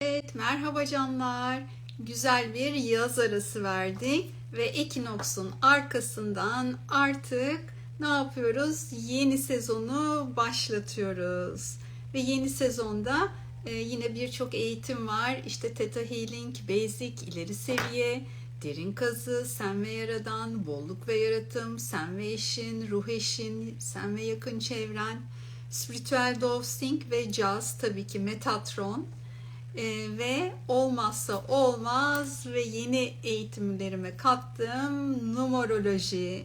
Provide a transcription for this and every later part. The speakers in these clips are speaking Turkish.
Evet, merhaba canlar. Güzel bir yaz arası verdik ve Ekinox'un arkasından artık ne yapıyoruz? Yeni sezonu başlatıyoruz. Ve yeni sezonda e, yine birçok eğitim var. İşte Theta Healing, Basic, ileri seviye, derin kazı, sen ve yaradan, bolluk ve yaratım, sen ve eşin, ruh eşin, sen ve yakın çevren, spiritüel dosing ve jazz tabii ki Metatron. Ee, ve olmazsa olmaz ve yeni eğitimlerime kattığım numeroloji.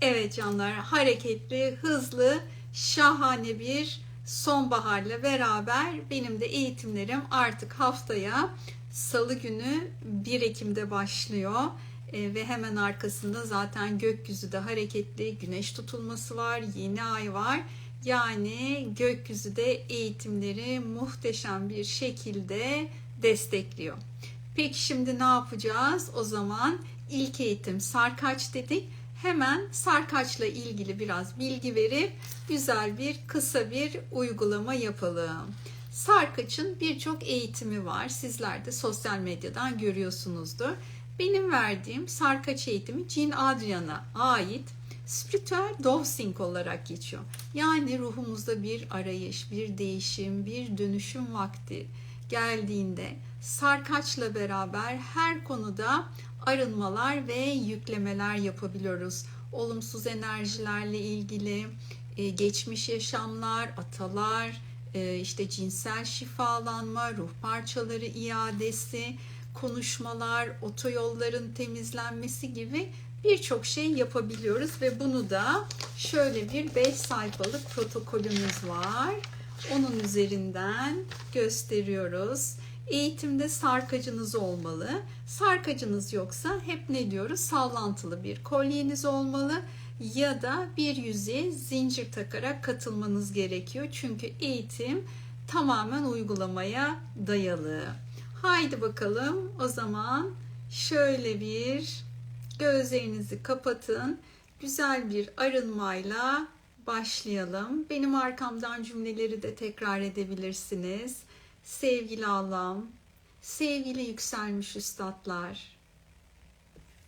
Evet canlar hareketli, hızlı, şahane bir sonbaharla beraber benim de eğitimlerim artık haftaya salı günü 1 Ekim'de başlıyor. Ee, ve hemen arkasında zaten gökyüzüde hareketli güneş tutulması var, yeni ay var. Yani gökyüzü de eğitimleri muhteşem bir şekilde destekliyor. Peki şimdi ne yapacağız? O zaman ilk eğitim sarkaç dedik. Hemen sarkaçla ilgili biraz bilgi verip güzel bir kısa bir uygulama yapalım. Sarkaç'ın birçok eğitimi var. Sizler de sosyal medyadan görüyorsunuzdur. Benim verdiğim sarkaç eğitimi Jean Adrian'a ait spiritüel dosing olarak geçiyor. Yani ruhumuzda bir arayış, bir değişim, bir dönüşüm vakti geldiğinde sarkaçla beraber her konuda arınmalar ve yüklemeler yapabiliyoruz. Olumsuz enerjilerle ilgili e, geçmiş yaşamlar, atalar, e, işte cinsel şifalanma, ruh parçaları iadesi, konuşmalar, otoyolların temizlenmesi gibi birçok şey yapabiliyoruz ve bunu da şöyle bir 5 sayfalık protokolümüz var. Onun üzerinden gösteriyoruz. Eğitimde sarkacınız olmalı. Sarkacınız yoksa hep ne diyoruz? Sallantılı bir kolyeniz olmalı ya da bir yüzeye zincir takarak katılmanız gerekiyor. Çünkü eğitim tamamen uygulamaya dayalı. Haydi bakalım o zaman şöyle bir Gözlerinizi kapatın. Güzel bir arınmayla başlayalım. Benim arkamdan cümleleri de tekrar edebilirsiniz. Sevgili Allah'ım, sevgili yükselmiş üstadlar,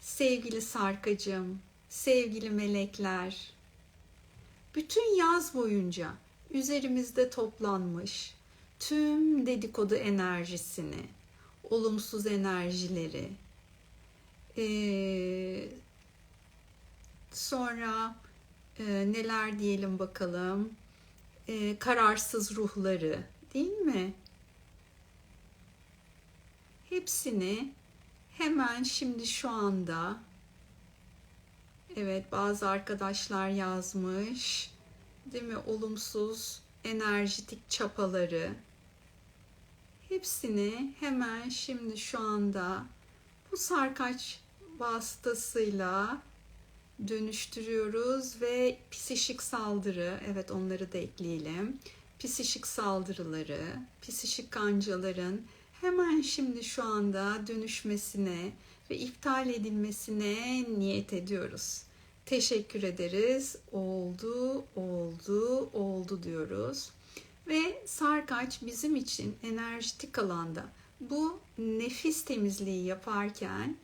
sevgili sarkacım, sevgili melekler, bütün yaz boyunca üzerimizde toplanmış tüm dedikodu enerjisini, olumsuz enerjileri, ee, sonra e, neler diyelim bakalım. Ee, kararsız ruhları değil mi? Hepsini hemen şimdi şu anda evet bazı arkadaşlar yazmış değil mi olumsuz enerjitik çapaları hepsini hemen şimdi şu anda bu sarkaç vasıtasıyla dönüştürüyoruz ve psişik saldırı, evet onları da ekleyelim. Psişik saldırıları, psişik kancaların hemen şimdi şu anda dönüşmesine ve iptal edilmesine niyet ediyoruz. Teşekkür ederiz. Oldu, oldu, oldu diyoruz. Ve sarkaç bizim için enerjitik alanda bu nefis temizliği yaparken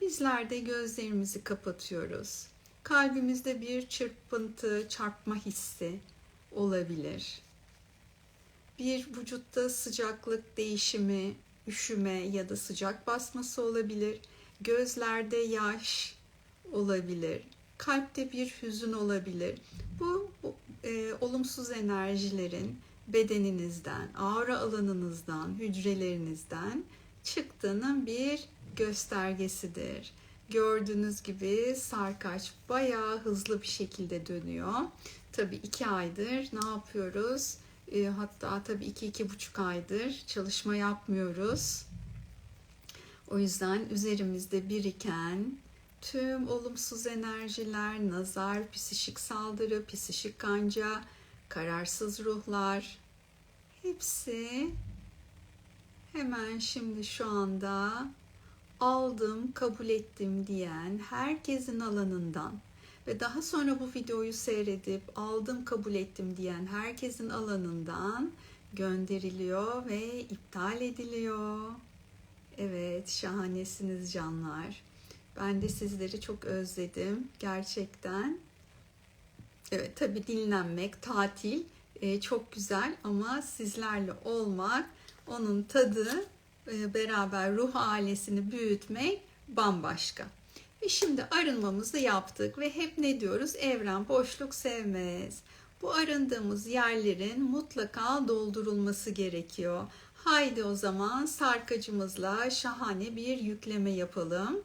bizler de gözlerimizi kapatıyoruz. Kalbimizde bir çırpıntı, çarpma hissi olabilir. Bir vücutta sıcaklık değişimi, üşüme ya da sıcak basması olabilir. Gözlerde yaş olabilir. Kalpte bir hüzün olabilir. Bu, e, olumsuz enerjilerin bedeninizden, aura alanınızdan, hücrelerinizden çıktığının bir göstergesidir. Gördüğünüz gibi sarkaç bayağı hızlı bir şekilde dönüyor. Tabi iki aydır ne yapıyoruz? E, hatta tabi iki iki buçuk aydır çalışma yapmıyoruz. O yüzden üzerimizde biriken tüm olumsuz enerjiler, nazar, psişik saldırı, psişik kanca, kararsız ruhlar hepsi hemen şimdi şu anda aldım, kabul ettim diyen herkesin alanından ve daha sonra bu videoyu seyredip aldım, kabul ettim diyen herkesin alanından gönderiliyor ve iptal ediliyor. Evet, şahanesiniz canlar. Ben de sizleri çok özledim gerçekten. Evet, tabii dinlenmek, tatil e, çok güzel ama sizlerle olmak, onun tadı, beraber ruh ailesini büyütmek bambaşka. Ve şimdi arınmamızı yaptık ve hep ne diyoruz? Evren boşluk sevmez. Bu arındığımız yerlerin mutlaka doldurulması gerekiyor. Haydi o zaman sarkacımızla şahane bir yükleme yapalım.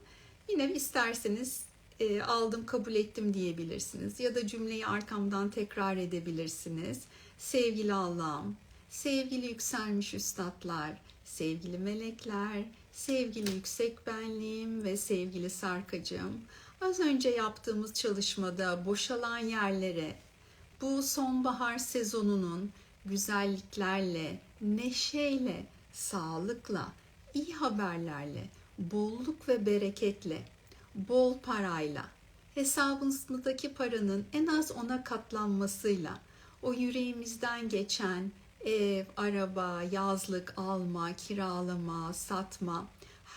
Yine isterseniz e, aldım kabul ettim diyebilirsiniz ya da cümleyi arkamdan tekrar edebilirsiniz. Sevgili Allah'ım, sevgili yükselmiş üstadlar, sevgili melekler, sevgili yüksek benliğim ve sevgili sarkacım. Az önce yaptığımız çalışmada boşalan yerlere bu sonbahar sezonunun güzelliklerle, neşeyle, sağlıkla, iyi haberlerle, bolluk ve bereketle, bol parayla, hesabınızdaki paranın en az ona katlanmasıyla, o yüreğimizden geçen ev, araba, yazlık alma, kiralama, satma,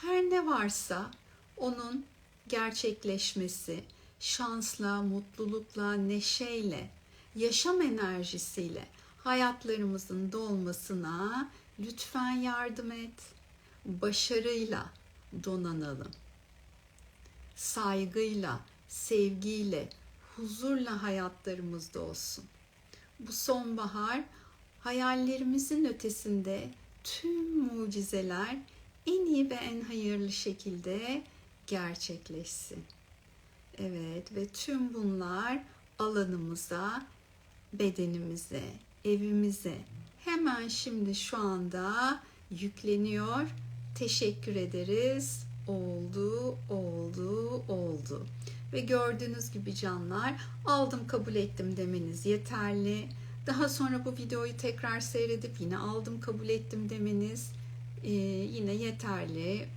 her ne varsa onun gerçekleşmesi, şansla, mutlulukla, neşeyle, yaşam enerjisiyle hayatlarımızın dolmasına lütfen yardım et. Başarıyla donanalım. Saygıyla, sevgiyle, huzurla hayatlarımızda olsun. Bu sonbahar hayallerimizin ötesinde tüm mucizeler en iyi ve en hayırlı şekilde gerçekleşsin. Evet ve tüm bunlar alanımıza, bedenimize, evimize hemen şimdi şu anda yükleniyor. Teşekkür ederiz. Oldu, oldu, oldu. Ve gördüğünüz gibi canlar aldım kabul ettim demeniz yeterli. Daha sonra bu videoyu tekrar seyredip yine aldım kabul ettim demeniz e, yine yeterli.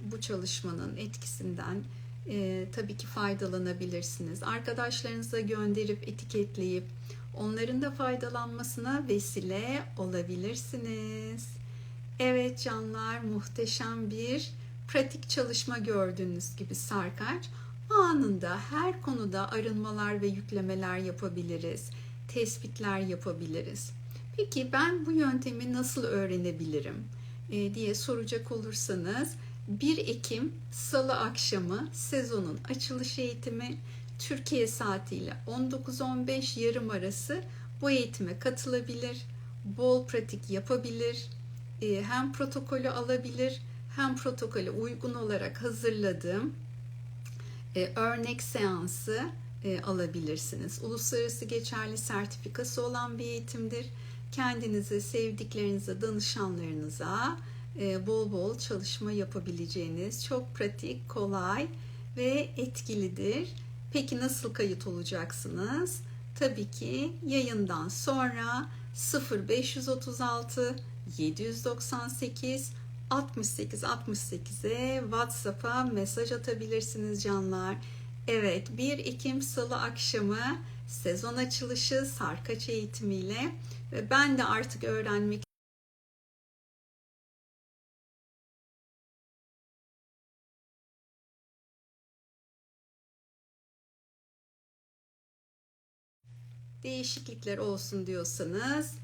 Bu çalışmanın etkisinden e, tabii ki faydalanabilirsiniz. Arkadaşlarınıza gönderip etiketleyip onların da faydalanmasına vesile olabilirsiniz. Evet canlar muhteşem bir pratik çalışma gördüğünüz gibi sarkaç anında her konuda arınmalar ve yüklemeler yapabiliriz. Tespitler yapabiliriz. Peki ben bu yöntemi nasıl öğrenebilirim e, diye soracak olursanız 1 Ekim Salı akşamı sezonun açılış eğitimi Türkiye saatiyle 19-15 yarım arası bu eğitime katılabilir, bol pratik yapabilir, e, hem protokolü alabilir hem protokole uygun olarak hazırladığım e, örnek seansı e, alabilirsiniz. Uluslararası geçerli sertifikası olan bir eğitimdir. Kendinize, sevdiklerinize, danışanlarınıza e, bol bol çalışma yapabileceğiniz çok pratik, kolay ve etkilidir. Peki nasıl kayıt olacaksınız? Tabii ki yayından sonra 0536 798 68 68'e WhatsApp'a mesaj atabilirsiniz canlar. Evet 1 Ekim Salı akşamı sezon açılışı sarkaç eğitimiyle ve ben de artık öğrenmek değişiklikler olsun diyorsanız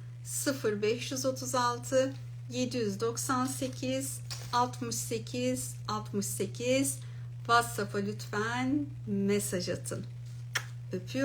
0536 798 68 68 WhatsApp'a lütfen mesaj atın. Öpüyorum.